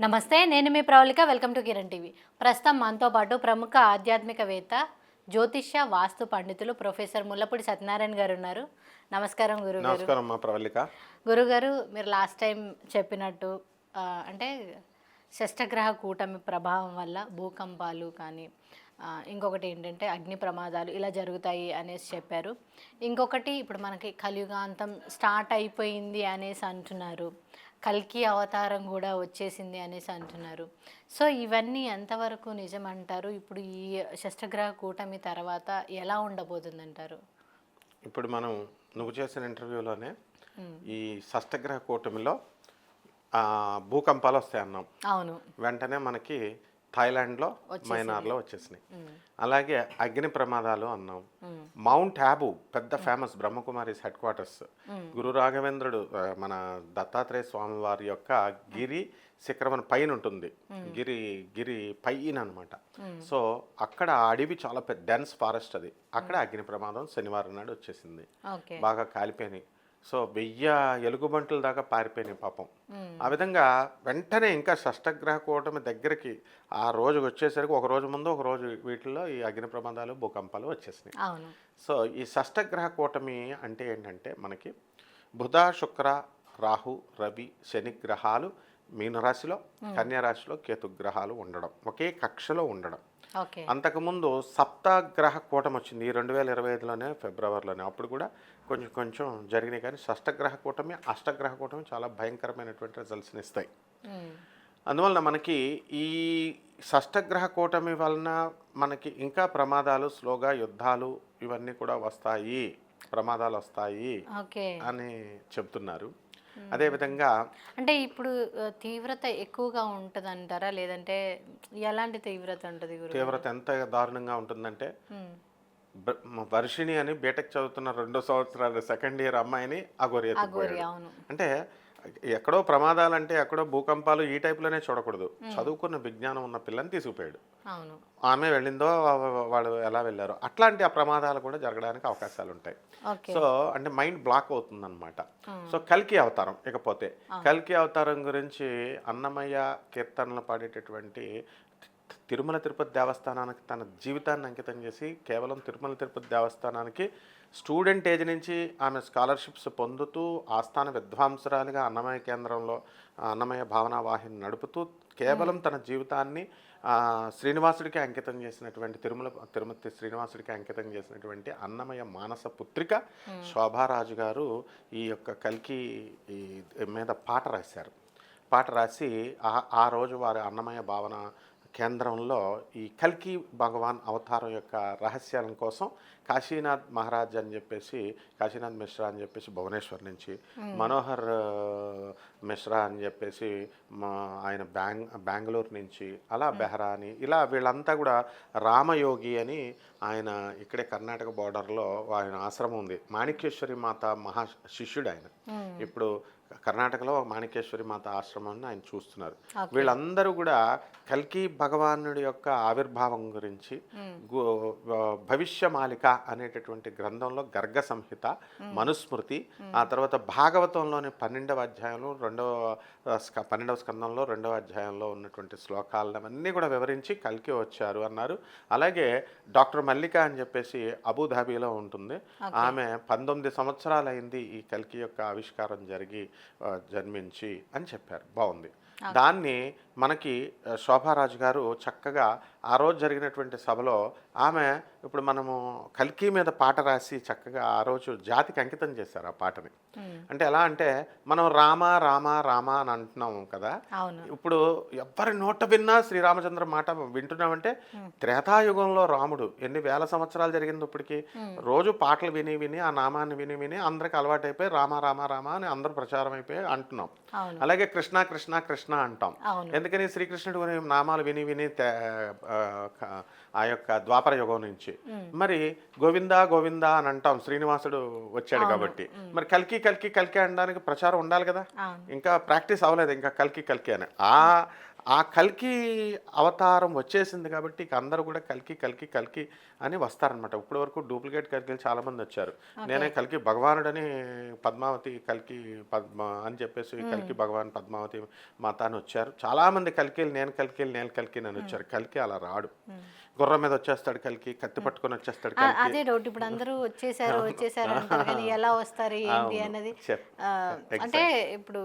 నమస్తే నేను మీ Pravalika welcome to Kiran TV. ప్రస్తుతం మనతో పాటు ప్రముఖ ఆధ్యాత్మికవేత్త జ్యోతిష్య వాస్తు పండితులు ప్రొఫెసర్ ముల్లపూడి సత్యనారాయణ గారు ఉన్నారు. నమస్కారం గురుగారు. నమస్కారం అమ్మా ప్రవళిక గురుగారు మీరు లాస్ట్ టైం చెప్పినట్టు అంటే షష్టగ్రహ కూటమి ప్రభావం వల్ల భూకంపాలు కానీ ఇంకొకటి ఏంటంటే అగ్ని ప్రమాదాలు ఇలా జరుగుతాయి అనేసి చెప్పారు. ఇంకొకటి ఇప్పుడు మనకి కలియుగాంతం స్టార్ట్ అయిపోయింది అనేసి అంటున్నారు. కల్కి అవతారం కూడా వచ్చేసింది అనేసి అంటున్నారు. సో ఇవన్నీ ఎంతవరకు నిజమంటారు? ఇప్పుడు ఈ షష్టగ్రహ కూటమి తర్వాత ఎలా ఉండబోతుందంటారు? ఇప్పుడు మనం నువ్వు చేసిన ఇంటర్వ్యూలోనే ఈ షష్టగ్రహ కూటమిలో భూకంపాలు వస్తాయి అన్నాం అవును. వెంటనే మనకి థాయిలాండ్లో మైనార్లో వచ్చేసినాయి. అలాగే అగ్ని ప్రమాదాలు అన్నాం. మౌంట్ హ్యాబు పెద్ద famous Brahma Kumaris headquarters. Guru రాఘవేంద్రుడు మన దత్తాత్రేయ స్వామి వారి యొక్క గిరి శిఖరం పైన ఉంటుంది. గిరి గిరి పైన అనమాట సో అక్కడ ఆ అడవి చాలా పెద్ద డెన్స్ ఫారెస్ట్ అది. అక్కడ అగ్ని ప్రమాదం శనివారం నాడు వచ్చేసింది. బాగా కాలిపోయినాయి. సో వెయ్యి ఎలుగుబంటుల దాకా పారిపోయినాయి పాపం. ఆ విధంగా వెంటనే ఇంకా షష్టగ్రహ కూటమి దగ్గరికి ఆ రోజు వచ్చేసరికి ఒక రోజు ముందు ఒక రోజు వీటిల్లో ఈ అగ్ని ప్రమాదాలు భూకంపాలు వచ్చేసినాయి. సో ఈ షష్టగ్రహ కూటమి అంటే ఏంటంటే మనకి బుధ శుక్ర రాహు రవి శని గ్రహాలు మీనరాశిలో కన్యా రాశిలో కేతు గ్రహాలు ఉండడం ఒకే కక్షలో ఉండడం. అంతకుముందు సప్తాగ్రహ కూటమి వచ్చింది ఈ రెండు వేల ఇరవై ఐదులోనే ఫిబ్రవరిలోనే. అప్పుడు కూడా కొంచెం కొంచెం జరిగినాయి కానీ షష్టగ్రహ కూటమి అష్టగ్రహ కూటమి చాలా భయంకరమైనటువంటి రిజల్ట్స్ని ఇస్తాయి. అందువలన మనకి ఈ షష్టగ్రహ కూటమి వలన మనకి ఇంకా ప్రమాదాలు స్లోగా యుద్ధాలు ఇవన్నీ కూడా వస్తాయి ప్రమాదాలు వస్తాయి అని చెప్తున్నారు. అదేవిధంగా అంటే ఇప్పుడు తీవ్రత ఎక్కువగా ఉంటుంది అంటారా లేదంటే ఎలాంటి తీవ్రత ఉంటుంది తీవ్రత ఎంత దారుణంగా ఉంటుందంటే వర్షిణి అని బీటెక్ చదువుతున్న రెండో సంవత్సరాలు సెకండ్ ఇయర్ అమ్మాయిని అగోరి అగోరి ఎత్తుకుపోయాడు అవును అంటే ఎక్కడో ఎక్కడో భూకంపాలు ఈ టైప్లోనే చూడకూడదు. చదువుకున్న విజ్ఞానం ఉన్న పిల్లని తీసుకుపోయాడు. ఆమె వెళ్ళిందో వాళ్ళు ఎలా వెళ్ళారో అట్లాంటి ఆ ప్రమాదాలు కూడా జరగడానికి అవకాశాలు ఉంటాయి సో అంటే మైండ్ బ్లాక్ అవుతుంది అనమాట సో కల్కి అవతారం ఇకపోతే కల్కి అవతారం గురించి అన్నమయ్య కీర్తనలు పాడేటటువంటి తిరుమల తిరుపతి దేవస్థానానికి తన జీవితాన్ని అంకితం చేసి కేవలం తిరుమల తిరుపతి దేవస్థానానికి స్టూడెంట్ ఏజ్ నుంచి ఆమె స్కాలర్షిప్స్ పొందుతూ ఆస్థాన విద్వాంసరాలుగా అన్నమయ్య కేంద్రంలో ఆ, అన్నమయ్య భావనా వాహిని నడుపుతూ కేవలం తన జీవితాన్ని శ్రీనివాసుడికి అంకితం చేసినటువంటి తిరుమల తిరుమతి శ్రీనివాసుడికి అంకితం చేసినటువంటి అన్నమయ్య మానస పుత్రిక శోభారాజు గారు ఈ యొక్క కల్కి మీద పాట రాశారు. పాట రాసి ఆ ఆ రోజు వారి అన్నమయ్య భావన కేంద్రంలో ఈ కల్కి భగవాన్ అవతారం యొక్క రహస్యాల కోసం కాశీనాథ్ మహారాజ్ అని చెప్పేసి కాశీనాథ్ మిశ్రా అని చెప్పేసి భువనేశ్వర్ నుంచి మనోహర్ మిశ్రా అని చెప్పేసి మా ఆయన బ్యాంగ్ బెంగళూరు నుంచి అలా బెహ్రా అని ఇలా వీళ్ళంతా కూడా రామయోగి అని ఆయన ఇక్కడే కర్ణాటక బార్డర్లో ఆయన ఆశ్రమం ఉంది. మాణిక్యేశ్వరి మాత మహా శిష్యుడు ఆయన. ఇప్పుడు కర్ణాటకలో మాణిక్యేశ్వరి మాత ఆశ్రమాన్ని ఆయన చూస్తున్నారు. వీళ్ళందరూ కూడా కల్కి భగవానుడి యొక్క ఆవిర్భావం గురించి వ- భవిష్యమాలిక అనేటటువంటి గ్రంథంలో గర్గ సంహిత మనుస్మృతి ఆ తర్వాత భాగవతంలోని పన్నెండవ అధ్యాయంలో రెండవ పన్నెండవ స్కందంలో రెండవ అధ్యాయంలో ఉన్నటువంటి శ్లోకాలను అవన్నీ కూడా వివరించి కల్కి వచ్చారు అన్నారు. అలాగే డాక్టర్ మల్లిక అని చెప్పేసి అబుధాబీలో ఉంటుంది. ఆమె పంతొమ్మిది సంవత్సరాలు అయింది ఈ కల్కి యొక్క ఆవిష్కారం జరిగి జన్మించి అని చెప్పారు. బాగుంది. దాన్ని మనకి శోభారాజు గారు చక్కగా ఆ రోజు జరిగినటువంటి సభలో ఆమె ఇప్పుడు మనము కల్కి మీద పాట రాసి చక్కగా ఆ రోజు జాతికి అంకితం చేశారు ఆ పాటని. అంటే ఎలా అంటే మనం రామ రామ రామ అని అంటున్నాము కదా. ఇప్పుడు ఎవరి నోట విన్నా శ్రీరామచంద్ర మాట వింటున్నామంటే త్రేతాయుగంలో రాముడు ఎన్ని వేల సంవత్సరాలు జరిగింది ఇప్పటికి? రోజు పాటలు విని విని ఆ నామాన్ని విని విని అందరికి అలవాటైపోయి రామ రామ రామ అని అందరూ ప్రచారం అయిపోయి అంటున్నాం. అలాగే కృష్ణ కృష్ణ కృష్ణ అంటాం. అవును ఎందుకని శ్రీకృష్ణుడు నామాలు విని విని ఆ, యొక్క ద్వాపర యుగం నుంచి. మరి గోవిందా గోవిందా అని అంటాం. శ్రీనివాసుడు వచ్చాడు కాబట్టి. మరి కల్కి కల్కి కల్కి అనడానికి ప్రచారం ఉండాలి కదా. ఇంకా ప్రాక్టీస్ అవ్వలేదు. ఇంకా కల్కి కల్కి అని. ఆ ఆ కల్కి అవతారం వచ్చేసింది కాబట్టి ఇక అందరూ కూడా కల్కి కల్కి కల్కి అని వస్తారనమాట ఇప్పటి వరకు డూప్లికేట్ కల్కిలు చాలా మంది వచ్చారు. నేనే కల్కి భగవానుడని పద్మావతి కల్కి పద్మ అని చెప్పేసి కల్కి భగవాన్ పద్మావతి మాత అని వచ్చారు. చాలా మంది కల్కీలు నేను కల్కీలు నేను కల్కి అని వచ్చారు. కల్కి అలా రాడు. గుర్రం మీద వచ్చేస్తాడు కల్కి కత్తి పట్టుకొని వచ్చేస్తాడు అదే డౌట్ ఇప్పుడు అందరూ వచ్చేసారు వచ్చేసారు అంటారు కానీ ఎలా వస్తారు ఏంటి. అన్నది? అంటే ఇప్పుడు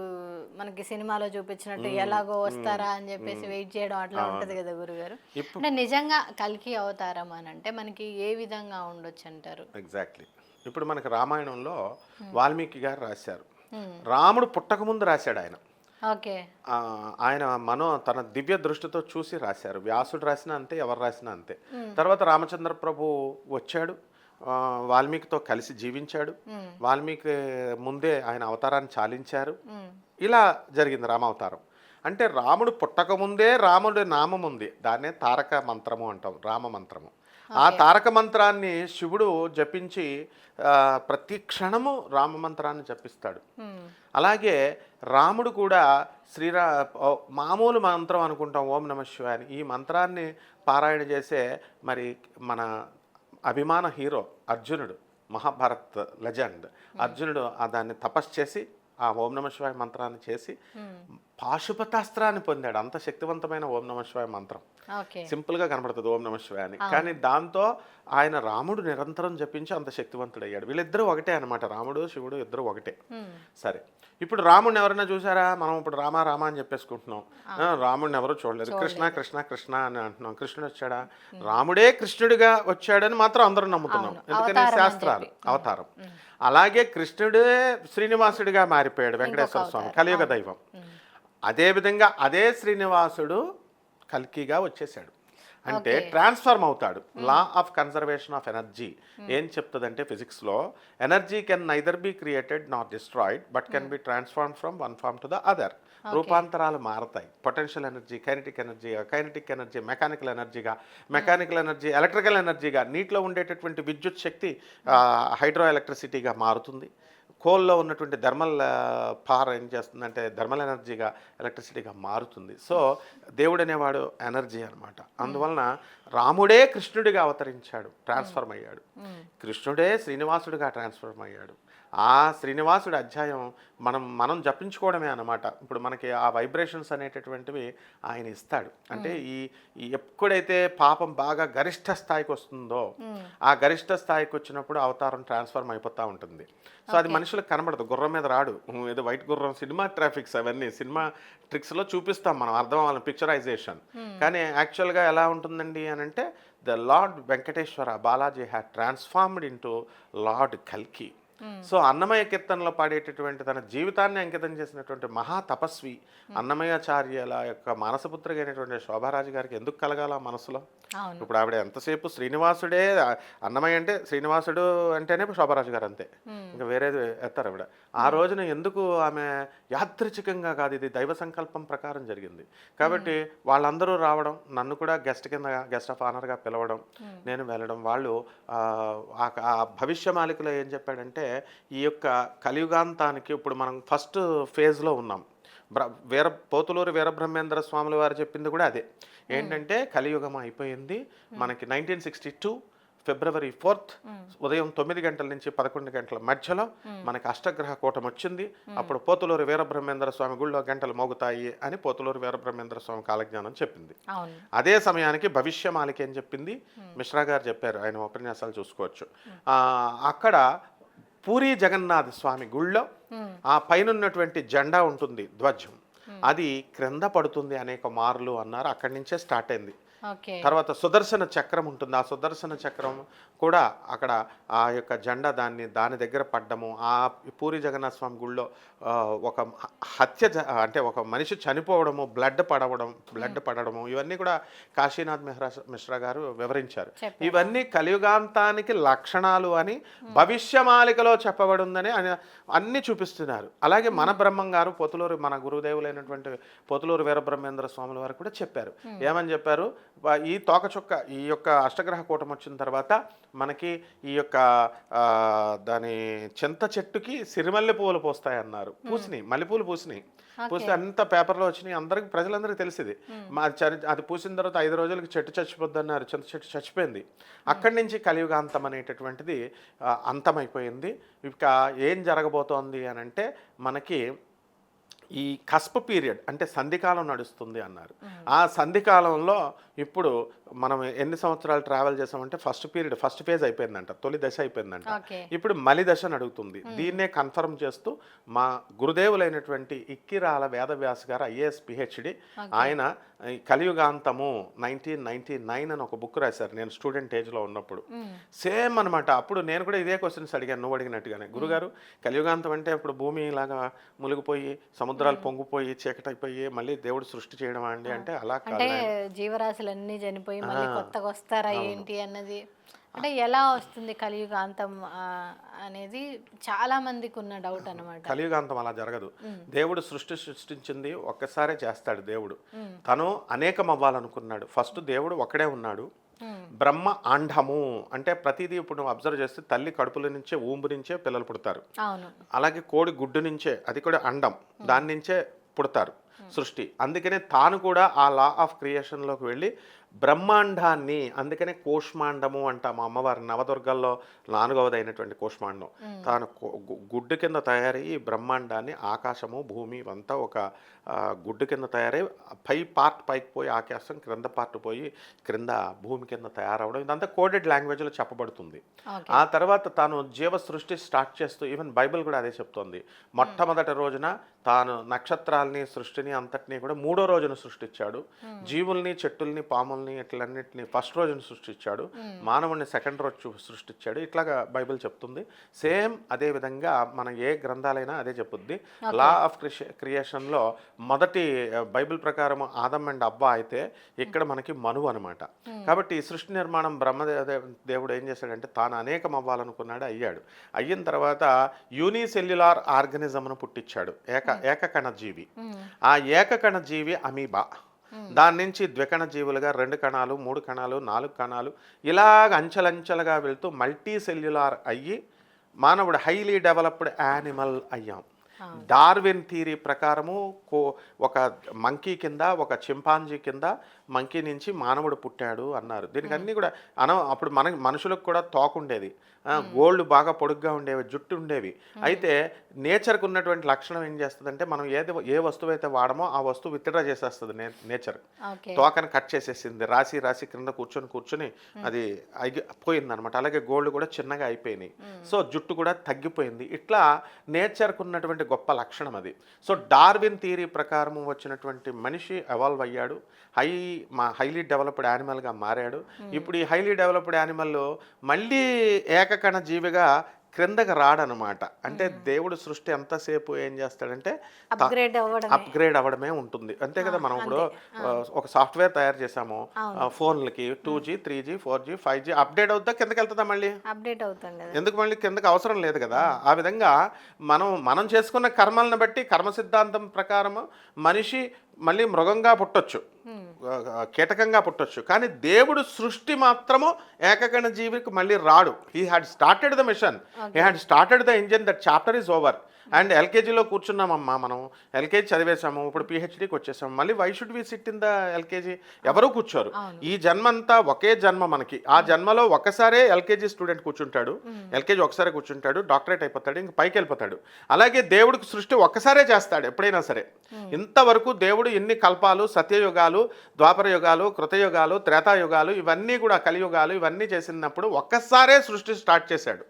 మనకి సినిమాలో చూపించినట్టు ఎలాగో వస్తారా అని చెప్పేసి వెయిట్ చేయడం అట్లా ఉంటది కదా గురుగారు. అంటే నిజంగా కల్కి అవతారం అని అంటే మనకి ఏ విధంగా ఉండొచ్చు అంటారు? ఎగ్జాక్ట్లీ ఇప్పుడు మనకి రామాయణంలో వాల్మీకి గారు రాశారు. రాముడు పుట్టకముందు రాశాడు ఆయన. ఆయన మనో తన దివ్య దృష్టితో చూసి రాశారు. వ్యాసుడు రాసినా అంతే ఎవరు రాసినా అంతే. తర్వాత రామచంద్ర ప్రభు వచ్చాడు. వాల్మీకితో కలిసి జీవించాడు. వాల్మీకి ముందే ఆయన అవతారాన్ని చాలించారు. ఇలా జరిగింది రామావతారం. అంటే రాముడు పుట్టకముందే రాముడి నామం ఉంది. దాన్నే తారక మంత్రము అంటాం రామ మంత్రము. ఆ తారక మంత్రాన్ని శివుడు జపించి ప్రతి క్షణము రామ మంత్రాన్ని జపిస్తాడు. అలాగే రాముడు కూడా శ్రీరా మామూలు మంత్రం అనుకుంటాం ఓం నమ శివాని అని. ఈ మంత్రాన్ని పారాయణ చేసే మరి మన అభిమాన హీరో అర్జునుడు మహాభారత్ లెజెండ్. అర్జునుడు ఆ దాన్ని తపస్సు చేసి ఆ ఓం నమ శివాయ మంత్రాన్ని చేసి పాశుపతాస్త్రాన్ని పొందాడు. అంత శక్తివంతమైన ఓం నమ శివాయ మంత్రం. సింపుల్గా కనబడుతుంది ఓం నమ శివాయ అని. కానీ దాంతో ఆయన రాముడు నిరంతరం జపించి అంత శక్తివంతుడయ్యాడు. వీళ్ళిద్దరూ ఒకటే అన్నమాట. రాముడు శివుడు ఇద్దరు ఒకటే. సరే. ఇప్పుడు రాముడిని ఎవరైనా చూసారా మనం ఇప్పుడు రామ రామ అని చెప్పేసుకుంటున్నాం. రాముడిని ఎవరు చూడలేదు. కృష్ణ కృష్ణ కృష్ణ అని అంటున్నాం. కృష్ణుడు వచ్చాడా? రాముడే కృష్ణుడిగా వచ్చాడని మాత్రం అందరూ నమ్ముతున్నాం. ఎందుకని శాస్త్రాలు. అవతారం. అలాగే కృష్ణుడే శ్రీనివాసుడిగా మారిపోయాడు వెంకటేశ్వర స్వామి కలియుగ దైవం. అదేవిధంగా అదే శ్రీనివాసుడు కల్కిగా వచ్చేసాడు అంటే ట్రాన్స్ఫార్మ్ అవుతాడు. Law of conservation of energy. ఏం చెప్తుందంటే ఫిజిక్స్లో energy can neither be created not destroyed but can be transform from one form to the other. రూపాంతరాలు మారతాయి. పొటెన్షియల్ ఎనర్జీ కైనటిక్ ఎనర్జీగా కైనటిక్ ఎనర్జీ మెకానికల్ ఎనర్జీగా మెకానికల్ ఎనర్జీ ఎలక్ట్రికల్ ఎనర్జీగా నీటిలో ఉండేటటువంటి విద్యుత్ శక్తి హైడ్రో ఎలక్ట్రిసిటీగా మారుతుంది. కోల్లో ఉన్నటువంటి థర్మల్ పవర్ ఏం చేస్తుందంటే థర్మల్ ఎనర్జీగా ఎలక్ట్రిసిటీగా మారుతుంది. సో దేవుడు అనేవాడు ఎనర్జీ అన్నమాట. అందువలన రాముడే కృష్ణుడిగా అవతరించాడు ట్రాన్స్ఫర్మ్ అయ్యాడు. కృష్ణుడే శ్రీనివాసుడిగా ట్రాన్స్ఫర్మ్ అయ్యాడు. ఆ శ్రీనివాసుడి అధ్యాయం మనం మనం జపించుకోవడమే అన్నమాట. ఇప్పుడు మనకి ఆ వైబ్రేషన్స్ అనేటటువంటివి ఆయన ఇస్తాడు. అంటే ఈ ఎప్పుడైతే పాపం బాగా గరిష్ట స్థాయికి వస్తుందో ఆ గరిష్ట స్థాయికి వచ్చినప్పుడు అవతారం ట్రాన్స్ఫర్మ్ అయిపోతూ ఉంటుంది. సో అది మనుషులకు కనబడదు. గుర్రం మీద రాడు. ఏదో వైట్ గుర్రం సినిమా ట్రాఫిక్స్ అవన్నీ సినిమా ట్రిక్స్లో చూపిస్తాం మనం అర్థం అవ్వాలి పిక్చరైజేషన్ కానీ యాక్చువల్గా ఎలా ఉంటుందండి అని అంటే the lord Venkateswara Balaji had transformed into lord కల్కి. సో అన్నమయ్య కీర్తనలో పాడేటటువంటి తన జీవితాన్ని అంకితం చేసినటువంటి మహా తపస్వి అన్నమయాచార్యుల యొక్క మానసపుత్రిక అయినటువంటి శోభారాజు గారికి ఎందుకు కలగాల మనసులో? ఇప్పుడు ఆవిడ ఎంతసేపు శ్రీనివాసుడే అన్నమయ్య అంటే శ్రీనివాసుడు అంటేనే శోభరాజు గారు అంతే. ఇంకా వేరేది ఎత్తారు ఆవిడ. ఆ రోజున ఎందుకు ఆమె యాదృచ్ఛికంగా కాదు ఇది దైవ సంకల్పం ప్రకారం జరిగింది. కాబట్టి వాళ్ళందరూ రావడం నన్ను కూడా గెస్ట్ కింద గెస్ట్ ఆఫ్ ఆనర్గా పిలవడం నేను వెళ్ళడం వాళ్ళు ఆ భవిష్య మాలికలో ఏం చెప్పాడంటే ఈ యొక్క కలియుగాంతానికి ఇప్పుడు మనం ఫస్ట్ ఫేజ్లో ఉన్నాం. బ్ర వీర పోతులూరు వీరబ్రహ్మేంద్ర స్వాముల వారు చెప్పింది కూడా అదే. ఏంటంటే కలియుగం అయిపోయింది. మనకి nineteen sixty two February fourth ఉదయం తొమ్మిది గంటల నుంచి పదకొండు గంటల మధ్యలో మనకి అష్టగ్రహ కూటం వచ్చింది. అప్పుడు పోతులూరు వీరబ్రహ్మేంద్ర స్వామి గుళ్ళో గంటలు మోగుతాయి అని పోతులూరు వీరబ్రహ్మేంద్ర స్వామి కాలజ్ఞానం చెప్పింది. అదే సమయానికి భవిష్యమాలిక ఏం చెప్పింది? మిశ్రా గారు చెప్పారు. ఆయన ఉపన్యాసాలు చూసుకోవచ్చు. అక్కడ పూరి జగన్నాథ స్వామి గుళ్ళో ఆ పైన ఉన్నటువంటి జెండా ఉంటుంది ధ్వజం. అది క్రింద పడుతుంది అనేక మార్లు అన్నారు. అక్కడి నుంచే స్టార్ట్ అయింది. తర్వాత సుదర్శన చక్రం ఉంటుంది. ఆ సుదర్శన చక్రం కూడా అక్కడ ఆ యొక్క జెండా దాన్ని దాని దగ్గర పడ్డము. ఆ పూరి జగన్నాథ స్వామి గుళ్ళో ఒక హత్య అంటే ఒక మనిషి చనిపోవడము బ్లడ్ పడవడం బ్లడ్ పడడము ఇవన్నీ కూడా కాశీనాథ్ మిహ్రా మిశ్రా గారు వివరించారు. ఇవన్నీ కలియుగాంతానికి లక్షణాలు అని భవిష్యమాలికలో చెప్పబడిందని అని అన్ని చూపిస్తున్నారు. అలాగే మన బ్రహ్మం గారు పోతులూరు మన గురుదేవులైనటువంటి పోతులూరు వీరబ్రహ్మేంద్ర స్వాముల వారు కూడా చెప్పారు. ఏమని చెప్పారు? ఈ తోకచుక్క ఈ యొక్క అష్టగ్రహ కూటం వచ్చిన తర్వాత మనకి ఈ యొక్క దాని చింత చెట్టుకి సిరిమల్లె పువ్వులు పోస్తాయి అన్నారు పూసినాయి మల్లెపూలు పూసినాయి. పూస్తే అంత పేపర్లో వచ్చినాయి అందరికి ప్రజలందరికీ తెలిసింది. మా అది పూసిన తర్వాత ఐదు రోజులకి చెట్టు చచ్చిపోద్ది అన్నారు చింత చెట్టు చచ్చిపోయింది. అక్కడి నుంచి కలియుగాంతం అనేటటువంటిది అంతమైపోయింది. ఇక ఏం జరగబోతోంది అని అంటే మనకి ఈ కస్ప పీరియడ్ అంటే సంధికాలం నడుస్తుంది అన్నారు. ఆ సంధికాలంలో ఇప్పుడు మనం ఎన్ని సంవత్సరాలు ట్రావెల్ చేసామంటే ఫస్ట్ పీరియడ్ ఫస్ట్ ఫేజ్ అయిపోయిందంట తొలి దశ అయిపోయిందంట. ఇప్పుడు మలి దశను అడుగుతుంది. దీన్నే కన్ఫర్మ్ చేస్తూ మా గురుదేవులైనటువంటి ఇక్కిరాల వేదవ్యాస్ గారు ఐఏఎస్ పిహెచ్డి ఆయన కలియుగాంతము నైన్టీన్ నైన్టీ నైన్ అని ఒక బుక్ రాశారు. నేను స్టూడెంట్ ఏజ్లో ఉన్నప్పుడు. సేమ్ అనమాట అప్పుడు నేను కూడా ఇదే క్వశ్చన్స్ అడిగాను నువ్వు అడిగినట్టుగానే. గురుగారు కలియుగాంతం అంటే ఇప్పుడు భూమి ఇలాగా మునిగిపోయి సముద్రాలు పొంగిపోయి చీకటైపోయి మళ్ళీ దేవుడు సృష్టి చేయడం అండి అంటే అలా జీవరాశులన్నీ చనిపోయి మళ్ళీ కొత్తగా వస్తారా ఏంటి అన్నది అంటే ఎలా వస్తుంది కలియుగ అంతం ఆ, అనేది చాలా మందికి ఉన్న డౌట్ అనమాట కలియుగాంతం అలా జరగదు. దేవుడు సృష్టి సృష్టించింది ఒక్కసారే చేస్తాడు దేవుడు. తను అనేకం అవ్వాలనుకున్నాడు ఫస్ట్ దేవుడు ఒక్కడే ఉన్నాడు. బ్రహ్మ అండము అంటే ప్రతిదీ ఇప్పుడు నువ్వు అబ్జర్వ్ చేస్తే తల్లి కడుపుల నుంచే ఊంబు నుంచే పిల్లలు పుడతారు. అవును. అలాగే కోడి గుడ్డు నుంచే అది కూడా అండం. దాని నుంచే పుడతారు సృష్టి. అందుకనే తాను కూడా ఆ లా ఆఫ్ క్రియేషన్లోకి వెళ్ళి బ్రహ్మాండాన్ని అందుకనే కోష్మాండము అంట మా అమ్మవారి నవదుర్గల్లో నాలుగవది అయినటువంటి కోష్మాండం తాను గుడ్డు కింద తయారయ్యి బ్రహ్మాండాన్ని ఆకాశము భూమి ఇవంతా ఒక గుడ్డు కింద తయారై పై పార్ట్ పైకి పోయి ఆకాశం క్రింద పార్ట్ పోయి క్రింద భూమి కింద తయారవడం. ఇదంతా కోడెడ్ లాంగ్వేజ్లో చెప్పబడుతుంది. ఆ తర్వాత తాను జీవ సృష్టి స్టార్ట్ చేస్తూ ఈవెన్ బైబిల్ కూడా అదే చెప్తోంది. మొట్టమొదటి రోజున తాను నక్షత్రాల్ని సృష్టిని అంతటినీ కూడా మూడో రోజున సృష్టించాడు. జీవుల్ని చెట్టుల్ని పాముల్ని ఇట్లన్నిటిని ఫస్ట్ రోజున సృష్టించాడు. మానవుడిని సెకండ్ రోజు సృష్టించాడు. ఇట్లాగా బైబిల్ చెప్తుంది. సేమ్ అదే విధంగా మన ఏ గ్రంథాలైనా అదే చెప్పుద్ది. లా ఆఫ్ క్రియేషన్లో మొదటి బైబిల్ ప్రకారం ఆదం అండ్ అబ్బా అయితే ఇక్కడ మనకి మనువు అనమాట. కాబట్టి సృష్టి నిర్మాణం బ్రహ్మదేవ దేవుడు ఏం చేశాడంటే తాను అనేకం అవ్వాలనుకున్నాడు అయ్యాడు. అయిన తర్వాత యూనిసెల్యులార్ ఆర్గనిజంను పుట్టించాడు. ఏక ఏకకణ జీవి. ఆ ఏకకణ జీవి అమీబా. దాని నుంచి ద్వికణ జీవులుగా రెండు కణాలు మూడు కణాలు నాలుగు కణాలు ఇలాగ అంచెలంచెలుగా వెళ్తూ మల్టీ సెల్యులార్ అయ్యి మానవుడు హైలీ డెవలప్డ్ యానిమల్ అయ్యాం. డార్విన్ థీరీ ప్రకారము కో ఒక మంకీ కింద ఒక చింపాంజీ కింద మంకీ నుంచి మానవుడు పుట్టాడు అన్నారు. దీనికి అన్నీ కూడా అన అప్పుడు మన మనుషులకు కూడా తోకుండేది గోల్డ్ బాగా పొడుగ్గా ఉండేవి జుట్టు ఉండేవి. అయితే నేచర్కి ఉన్నటువంటి లక్షణం ఏం చేస్తుందంటే మనం ఏది ఏ వస్తువు అయితే వాడమో ఆ వస్తువు విత్డ్రా చేసేస్తుంది నే నేచర్. తోకని కట్ చేసేసింది రాసి రాసి క్రింద కూర్చొని కూర్చొని అది పోయింది అనమాట అలాగే గోల్డ్ కూడా చిన్నగా అయిపోయినాయి. సో జుట్టు కూడా తగ్గిపోయింది. ఇట్లా నేచర్కు ఉన్నటువంటి గొప్ప లక్షణం అది. సో డార్విన్ థియరీ ప్రకారం వచ్చినటువంటి మనిషి ఎవాల్వ్ అయ్యాడు. హై మా హైలీ డెవలప్డ్ యానిమల్గా మారాడు. ఇప్పుడు ఈ హైలీ డెవలప్డ్ యానిమల్ మళ్ళీ ఏకకణ జీవిగా క్రిందకి రాడనమాట. అంటే దేవుడు సృష్టి ఎంతసేపు ఏం చేస్తాడంటే అప్గ్రేడ్ అవ్వడం అప్గ్రేడ్ అవ్వడమే ఉంటుంది. అంతే కదా మనం ఇప్పుడు ఒక సాఫ్ట్వేర్ తయారు చేసాము ఫోన్లకి two G three G four G five G update అవుతా కిందకి వెళ్తుందా మళ్ళీ? అప్డేట్ అవుతాం కదా. ఎందుకు మళ్ళీ కిందకి అవసరం లేదు కదా? ఆ విధంగా మనం మనం చేసుకున్న కర్మలను బట్టి కర్మ సిద్ధాంతం ప్రకారం మనిషి మళ్ళీ మృగంగా పుట్టొచ్చు. కీటకంగా పుట్టొచ్చు. కానీ దేవుడు సృష్టి మాత్రము ఏకగణ జీవికి మళ్ళీ రాడు. He had started the mission he had started the engine that chapter is over and ఎల్కేజీలో కూర్చున్నామమ్మా మనం. ఎల్కేజీ చదివేశాము ఇప్పుడు పిహెచ్డీకి వచ్చేసాము. మళ్ళీ why should we sit in the LKG ఎవరు కూర్చోరు. ఈ జన్మ అంతా ఒకే జన్మ మనకి. ఆ జన్మలో ఒకసారే ఎల్కేజీ స్టూడెంట్ కూర్చుంటాడు. ఎల్కేజీ ఒకసారి కూర్చుంటాడు డాక్టరేట్ అయిపోతాడు ఇంక పైకి వెళ్ళిపోతాడు. అలాగే దేవుడికి సృష్టి ఒక్కసారే చేస్తాడు ఎప్పుడైనా సరే. ఇంతవరకు దేవుడు ఎన్ని కల్పాలు సత్యయుగాలు ద్వాపర యుగాలు కృతయుగాలు త్రేతాయుగాలు ఇవన్నీ కూడా కలియుగాలు ఇవన్నీ చేసినప్పుడు ఒక్కసారే సృష్టి స్టార్ట్ చేశాడు.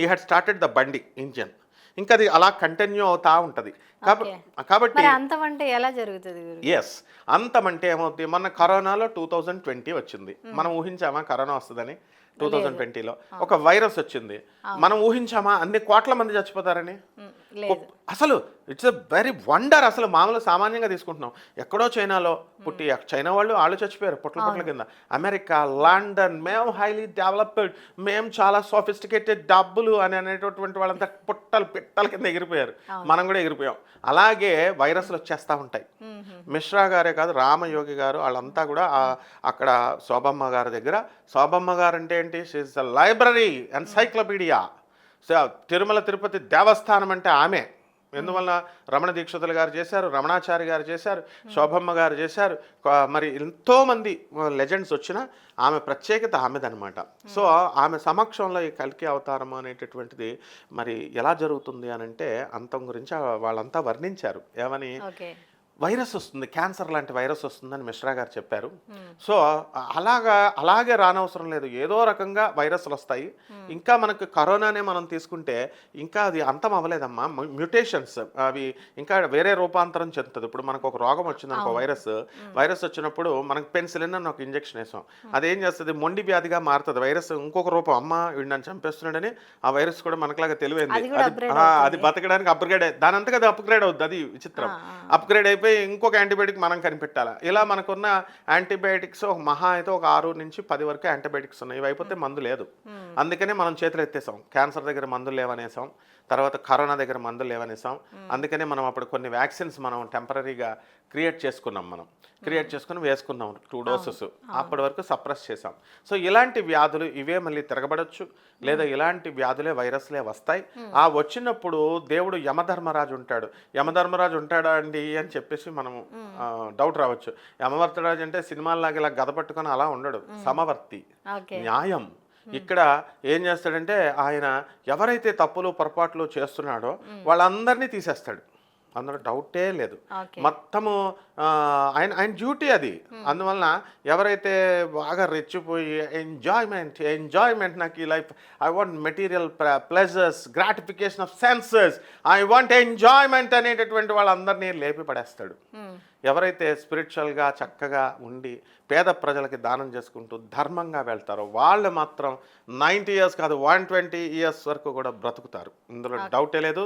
ఈ హ్యాడ్ స్టార్టెడ్ ద బండి ఇంజన్ ఇంకా అది అలా కంటిన్యూ అవుతా ఉంటుంది. కాబట్టి కాబట్టి మరి అంతం అంటే ఎలా జరుగుతుంది ఎస్ అంతమంటే ఏమవుతుంది మొన్న కరోనాలో టూ థౌజండ్ ట్వంటీ వచ్చింది. మనం ఊహించామా కరోనా వస్తుందని? టూ థౌజండ్ ట్వంటీలో ఒక వైరస్ వచ్చింది. మనం ఊహించామా? అన్ని కోట్ల మంది చచ్చిపోతారని? అసలు ఇట్స్ ఎ వెరీ వండర్ అసలు మామూలు సామాన్యంగా తీసుకుంటున్నాం. ఎక్కడో చైనాలో పుట్టి చైనా వాళ్ళు వాళ్ళు చచ్చిపోయారు పుట్ల పుట్ల కింద. అమెరికా లండన్ మేము హైలీ డెవలప్డ్ మేము చాలా సోఫిస్టికేటెడ్ డబ్బులు అని అనేటటువంటి వాళ్ళంతా పుట్టలు పిట్టల కింద ఎగిరిపోయారు. మనం కూడా ఎగిరిపోయాం. అలాగే వైరస్లు వచ్చేస్తూ ఉంటాయి. మిశ్రా గారే కాదు రామయోగి గారు వాళ్ళంతా కూడా అక్కడ శోభమ్మ గారి దగ్గర. శోభమ్మ గారు అంటే ఏంటి? She library encyclopedia so Tirumala Tirupati Devasthanam అంటే ఆమె. ఎందువల్ల రమణ దీక్షితులు గారు చేశారు రమణాచారి గారు చేశారు శోభమ్మ గారు చేశారు. మరి ఎంతోమంది లెజెండ్స్ వచ్చిన ఆమె ప్రత్యేకత ఆమెదనమాట సో ఆమె సమక్షంలో ఈ కల్కి అవతారం అనేటటువంటిది మరి ఎలా జరుగుతుంది అని అంటే అంతం గురించి వాళ్ళంతా వర్ణించారు. ఏమని? వైరస్ వస్తుంది క్యాన్సర్ లాంటి వైరస్ వస్తుందని మిశ్రా గారు చెప్పారు. సో అలాగా అలాగే రానవసరం లేదు. ఏదో రకంగా వైరస్లు వస్తాయి. ఇంకా మనకు కరోనానే మనం తీసుకుంటే ఇంకా అది అంతం అవ్వలేదమ్మా. మ్యూటేషన్స్ అవి ఇంకా వేరే రూపాంతరం చెందుతుంది. ఇప్పుడు మనకు ఒక రోగం వచ్చింది అనుకో వైరస్ వైరస్ వచ్చినప్పుడు మనకు పెన్సిలిన్ అని ఒక ఇంజెక్షన్ వేసాం. అదేం చేస్తుంది? మొండి వ్యాధిగా మారుతుంది. వైరస్ ఇంకొక రూపం అమ్మ వీడు నన్ను చంపేస్తున్నాడని ఆ వైరస్ కూడా మనకులాగా తెలివైంది. అది బతకడానికి అప్గ్రేడ్ దాని అంతగా అది అప్గ్రేడ్ అవుద్ది. అది విచిత్రం. అప్గ్రేడ్ అయిపోయి ఇంకొక యాంటీబయాటిక్ మనం కనిపెట్టాలి? ఇలా మనకున్న యాంటీబయాటిక్స్ ఒక మహా అయితే ఒక ఆరు నుంచి పది వరకు యాంటీబయాటిక్స్ ఉన్నాయి. ఇవి అయిపోతే మందు లేదు. అందుకనే మనం చేతులు ఎత్తేసాం. క్యాన్సర్ దగ్గర మందులు లేవనేసాం. తర్వాత కరోనా దగ్గర మందులు లేవనేసాం. అందుకనే మనం అప్పుడు కొన్ని వ్యాక్సిన్స్ మనం టెంపరీగా క్రియేట్ చేసుకున్నాం మనం. క్రియేట్ చేసుకుని వేసుకున్నాం. టూ డోసెస్ అప్పటి వరకు సప్రెస్ చేసాం సో ఇలాంటి వ్యాధులు ఇవే మళ్ళీ తిరగబడచ్చు. లేదా ఇలాంటి వ్యాధులే వైరస్లే వస్తాయి. ఆ వచ్చినప్పుడు దేవుడు యమధర్మరాజు ఉంటాడు. యమధర్మరాజు ఉంటాడా అండి అని చెప్పేసి మనం డౌట్ రావచ్చు. యమవర్తరాజు అంటే సినిమాల్లాగా ఇలా గద పట్టుకొని అలా ఉండడు. సమవర్తి. న్యాయం. ఇక్కడ ఏం చేస్తాడంటే ఆయన ఎవరైతే తప్పులు పొరపాట్లు చేస్తున్నాడో వాళ్ళందరినీ తీసేస్తాడు. అందులో డౌటే లేదు. మొత్తము ఆయన ఆయన డ్యూటీ అది. అందువలన ఎవరైతే బాగా రెచ్చిపోయి ఎంజాయ్మెంట్ ఎంజాయ్మెంట్ నాకు ఈ life I want material pleasures gratification of senses I want enjoyment అనేటటువంటి వాళ్ళందరినీ లేపి పడేస్తాడు. ఎవరైతే స్పిరిచువల్గా చక్కగా ఉండి పేద ప్రజలకి దానం చేసుకుంటూ ధర్మంగా వెళ్తారో వాళ్ళు మాత్రం నైంటీ ఇయర్స్ కాదు వన్ ట్వంటీ ఇయర్స్ వరకు కూడా బ్రతుకుతారు. ఇందులో డౌటే లేదు.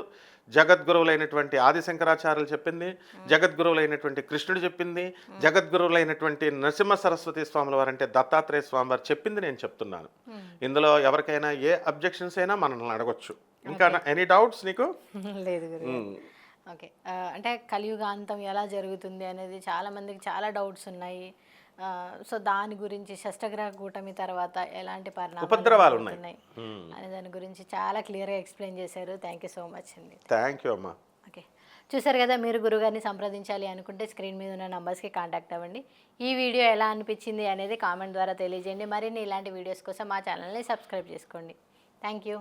జగద్గురువులైనటువంటి ఆదిశంకరాచార్యులు చెప్పింది జగద్గురువులైనటువంటి కృష్ణుడు చెప్పింది జగద్గురువులైనటువంటి నరసింహ సరస్వతి స్వాముల వారు అంటే దత్తాత్రేయ స్వామి వారు చెప్పింది నేను చెప్తున్నాను. ఇందులో ఎవరికైనా ఏ అబ్జెక్షన్స్ అయినా మనల్ని అడగొచ్చు. ఇంకా ఎనీ డౌట్స్ నీకు? లేదు ఓకే. అంటే కలియుగాంతం ఎలా జరుగుతుంది అనేది చాలా మందికి చాలా డౌట్స్ ఉన్నాయి. సో దాని గురించి షష్టగ్రహ కూటమి తర్వాత ఎలాంటి పరిణామాలు ఉన్నాయి. అనే దాని గురించి చాలా క్లియర్గా ఎక్స్ప్లెయిన్ చేశారు. థ్యాంక్ యూ సో మచ్ అండి. థ్యాంక్ యూ అమ్మా. ఓకే. చూసారు కదా మీరు గురుగారిని సంప్రదించాలి అనుకుంటే స్క్రీన్ మీద ఉన్న నంబర్స్కి కాంటాక్ట్ అవ్వండి. ఈ వీడియో ఎలా అనిపించింది అనేది కామెంట్ ద్వారా తెలియజేయండి. మరిన్ని ఇలాంటి వీడియోస్ కోసం మా ఛానల్ని సబ్స్క్రైబ్ చేసుకోండి. Thank you